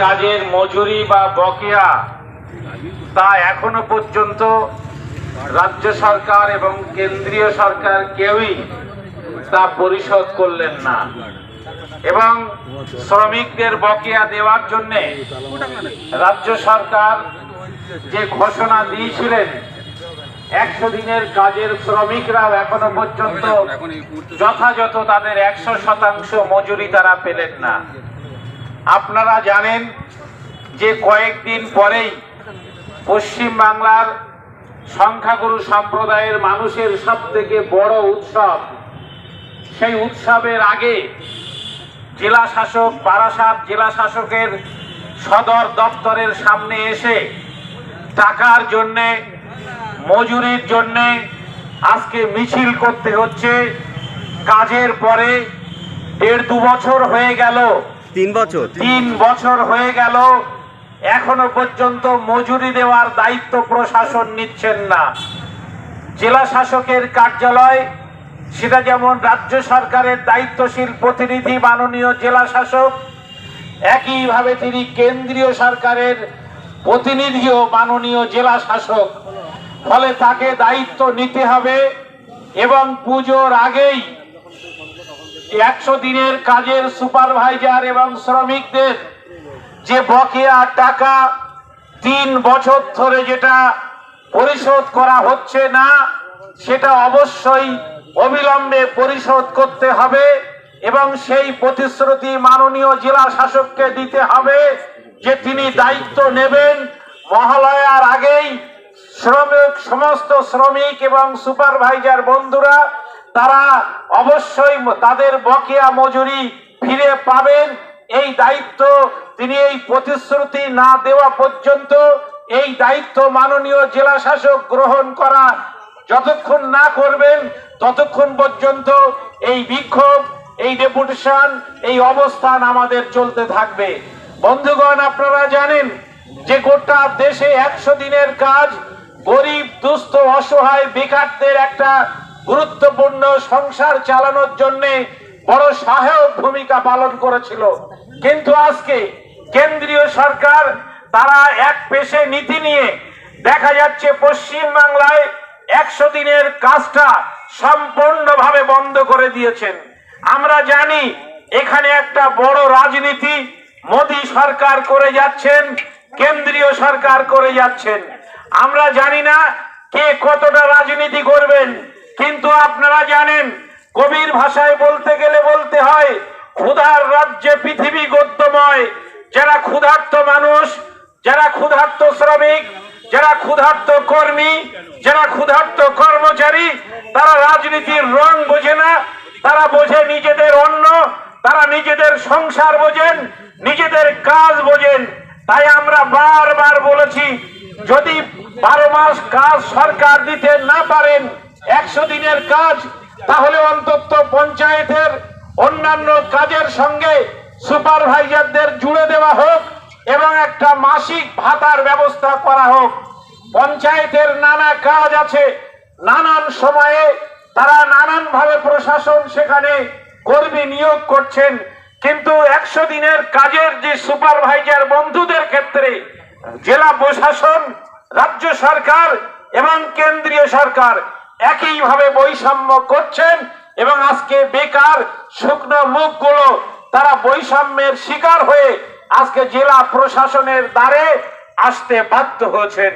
কাজের মজুরি বা বকেয়া তা এখনও পর্যন্ত রাজ্য সরকার এবং কেন্দ্রীয় সরকার কেউই তা পরিশোধ করলেন না। এবং শ্রমিকদের বকেয়া দেওয়ার জন্যে রাজ্য সরকার যে ঘোষণা দিয়েছিলেন, একশো দিনের কাজের শ্রমিকরাও এখনও পর্যন্ত যথাযথ তাদের একশো শতাংশ মজুরি তারা পেলেন না। আপনারা জানেন যে কয়েকদিন পরেই পশ্চিম বাংলার সংখ্যাগুরু সম্প্রদায়ের মানুষের সব থেকে বড় উৎসব। সেই উৎসবের আগে জেলা শাসক বারাসাত জেলা শাসকের সদর দপ্তরের সামনে এসে টাকার জন্যে, মজুরির জন্যে আজকে মিছিল করতে হচ্ছে। কাজের পরে দেড় দু বছর হয়ে গেল। তিন বছর। তিন বছর হয়ে গেল, এখনও পর্যন্ত মজুরি দেওয়ার দায়িত্ব প্রশাসন নিচ্ছেন না। জেলা শাসকের কার্যালয়, সেটা যেমন রাজ্য সরকারের দায়িত্বশীল প্রতিনিধি মাননীয় জেলা শাসক, একইভাবে তিনি কেন্দ্রীয় সরকারের প্রতিনিধিও মাননীয় জেলা শাসক। ফলে তাকে দায়িত্ব নিতে হবে এবং পুজোর আগেই একশো দিনের কাজের সুপারভাইজার এবং শ্রমিকদের যে বকেয়া টাকা তিন বছর ধরে যেটা পরিশোধ করা হচ্ছে না, সেটা অবশ্যই অবিলম্বে পরিশোধ করতে হবে এবং সেই প্রতিশ্রুতি মাননীয় জেলা শাসককে দিতে হবে যে তিনি দায়িত্ব নেবেন। মহালয়ার আগেই শ্রমিক, সমস্ত শ্রমিক এবং সুপারভাইজার বন্ধুরা তারা অবশ্যই তাদের বকেয়া মজুরি ফিরে পাবেন। এই দায়িত্ব তিনি এই প্রতিশ্রুতি না দেওয়া পর্যন্ত এই দায়িত্ব মাননীয় জেলা শাসক গ্রহণ করা যতক্ষণ না করবেন, ততক্ষণ পর্যন্ত এই বিক্ষোভ, এই ডেপুটেশন, এই অবস্থান আমাদের চলতে থাকবে। বন্ধুগণ, আপনারা জানেন যে গোটা দেশে একশো দিনের কাজ গরিব, দুস্থ, অসহায়, বেকারদের একটা গুরুত্বপূর্ণ সংসার চালানোর জন্য বড় সহায়ক ভূমিকা পালন করেছিল। কিন্তু আজকে কেন্দ্রীয় সরকার তারা এক পেশে নীতি নিয়ে দেখা যাচ্ছে পশ্চিম বাংলায় একশো দিনের কাজটা সম্পূর্ণভাবে বন্ধ করে দিয়েছেন। আমরা জানি এখানে একটা বড় রাজনীতি, মোদী সরকার করে যাচ্ছেন, কেন্দ্রীয় সরকার করে যাচ্ছেন। আমরা জানি না কে কতটা রাজনীতি করবেন। কিন্তু আপনারা জানেন, কবির ভাষায় বলতে গেলে বলতে হয়, ক্ষুধার রাজ্যে পৃথিবী গদ্যময়। যারা ক্ষুধার্ত মানুষ, যারা ক্ষুধার্ত শ্রমিক, যারা ক্ষুধার্ত কর্মী, যারা ক্ষুধার্ত কর্মচারী, তারা রাজনীতির রং বোঝে না, তারা বোঝে নিজেদের অন্ন, তারা নিজেদের সংসার বোঝেন, নিজেদের কাজ বোঝেন। তাই আমরা বারবার বলেছি, যদি বারো মাস কাজ সরকার দিতে না পারেন একশো দিনের কাজ, তাহলে অন্তত পঞ্চায়েতের অন্যান্য কাজের সঙ্গে সুপারভাইজারদের জুড়ে দেওয়া হোক এবং একটা মাসিক ভাতার ব্যবস্থা করা হোক। পঞ্চায়েতের নানা কাজ আছে। নানান সময়ে তারা নানান ভাবে প্রশাসন সেখানে কর্মী নিয়োগ করছেন। কিন্তু একশো দিনের কাজের যে সুপারভাইজার বন্ধুদের ক্ষেত্রে জেলা প্রশাসন, রাজ্য সরকার এবং কেন্দ্রীয় সরকার একইভাবে বৈষম্য করছেন এবং আজকে বেকার শুকনো মুখগুলো তারা বৈষম্যের শিকার হয়ে আজকে জেলা প্রশাসনের দ্বারে আসতে বাধ্য হয়েছেন।